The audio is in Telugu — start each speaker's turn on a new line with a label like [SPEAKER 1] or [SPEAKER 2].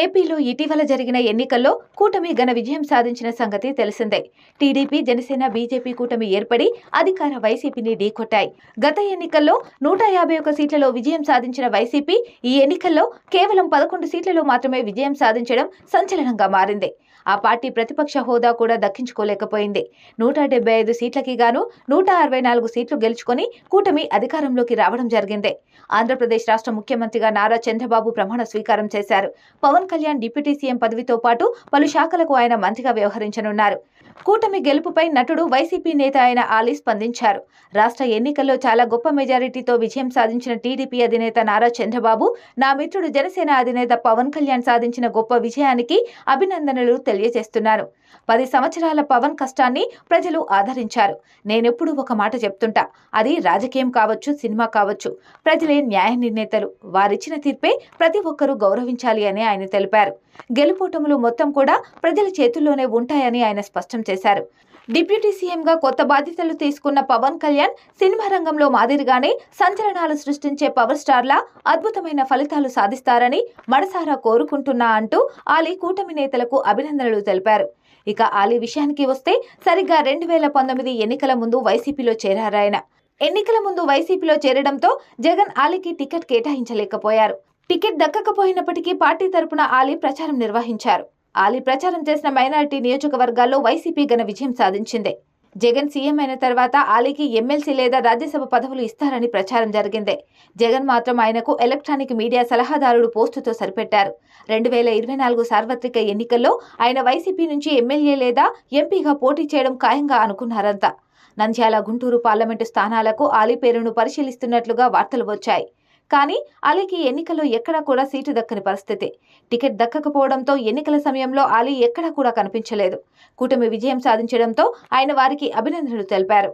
[SPEAKER 1] ఏపీలో ఇటీవల జరిగిన ఎన్నికల్లో కూటమి ఘన విజయం సాధించిన సంగతి తెలిసిందే. టీడీపీ జనసేన బీజేపీ కూటమి ఏర్పడి అధికార వైసీపీని ఢీకొట్టాయి. గత ఎన్నికల్లో నూట యాభై ఒక్క సీట్లలో విజయం సాధించిన వైసీపీ ఈ ఎన్నికల్లో కేవలం పదకొండు సీట్లలో మాత్రమే విజయం సాధించడం సంచలనంగా మారింది. ఆ పార్టీ ప్రతిపక్ష హోదా కూడా దక్కించుకోలేకపోయింది. నూట డెబ్బై ఐదు సీట్లకి గాను నూట అరవై నాలుగు సీట్లు గెలుచుకొని కూటమి అధికారంలోకి రావడం జరిగింది. ఆంధ్రప్రదేశ్ రాష్ట్ర ముఖ్యమంత్రిగా నారా చంద్రబాబు ప్రమాణ స్వీకారం చేశారు. పవన్ పవన్ కళ్యాణ్ డిప్యూటీ సీఎం పదవితో పాటు పలు శాఖలకు ఆయన మంత్రిగా వ్యవహరించనున్నారు. కూటమి గెలుపుపై నటుడు వైసీపీ నేత అయిన ఆలీ స్పందించారు. రాష్ట్ర ఎన్నికల్లో చాలా గొప్ప మెజారిటీతో విజయం సాధించిన టీడీపీ అధినేత నారా చంద్రబాబు నా మిత్రుడు జనసేన అధినేత పవన్ కళ్యాణ్ సాధించిన గొప్ప విజయానికి అభినందనలు తెలియజేస్తున్నారు. పది సంవత్సరాల పవన్ కష్టాన్ని ప్రజలు ఆదరించారు. నేనెప్పుడు ఒక మాట చెప్తుంటా అది రాజకీయం కావచ్చు సినిమా కావచ్చు ప్రజలే న్యాయ నిర్ణేతలు. వారిచ్చిన తీర్పే ప్రతి ఒక్కరూ గౌరవించాలి అని ఆయన తెలిపారు. గెలుపోటములు మొత్తం కూడా ప్రజల చేతుల్లోనే ఉంటాయని ఆయన స్పష్టం చేశారు. డిప్యూటీ సీఎంగా కొత్త బాధ్యతలు తీసుకున్న పవన్ కళ్యాణ్ సినిమా రంగంలో మాదిరిగానే సంచలనాలు సృష్టించే పవర్ స్టార్లా అద్భుతమైన ఫలితాలు సాధిస్తారని మనసారా కోరుకుంటున్నా అంటూ ఆలీ కూటమి నేతలకు అభినందనలు తెలిపారు. ఇక ఆలీ విషయానికి వస్తే సరిగ్గా రెండు వేల పంతొమ్మిది ఎన్నికల ముందు వైసీపీలో చేరారాయన. ఎన్నికల ముందు వైసీపీలో చేరడంతో జగన్ ఆలీకి టికెట్ కేటాయించలేకపోయారు. టికెట్ దక్కకపోయినప్పటికీ పార్టీ తరపున ఆలీ ప్రచారం నిర్వహించారు. ఆలీ ప్రచారం చేసిన మైనారిటీ నియోజకవర్గాల్లో వైసీపీ ఘన విజయం సాధించింది. జగన్ సీఎం అయిన తర్వాత ఆలీకి ఎమ్మెల్సీ లేదా రాజ్యసభ పదవులు ఇస్తారని ప్రచారం జరిగింది. జగన్ మాత్రం ఆయనకు ఎలక్ట్రానిక్ మీడియా సలహాదారుడు పోస్టుతో సరిపెట్టారు. రెండు వేల ఇరవై నాలుగు సార్వత్రిక ఎన్నికల్లో ఆయన వైసీపీ నుంచి ఎమ్మెల్యే లేదా ఎంపీగా పోటీ చేయడం ఖాయంగా అనుకున్నారంతా నంద్యాల గుంటూరు పార్లమెంటు స్థానాలకు ఆలీ పేరును పరిశీలిస్తున్నట్లుగా వార్తలు వచ్చాయి. కానీ అలీకి ఎన్నికల్లో ఎక్కడా కూడా సీటు దక్కని పరిస్థితి. టికెట్ దక్కకపోవడంతో ఎన్నికల సమయంలో అలీ ఎక్కడా కూడా కనిపించలేదు. కూటమి విజయం సాధించడంతో ఆయన వారికి అభినందనలు తెలిపారు.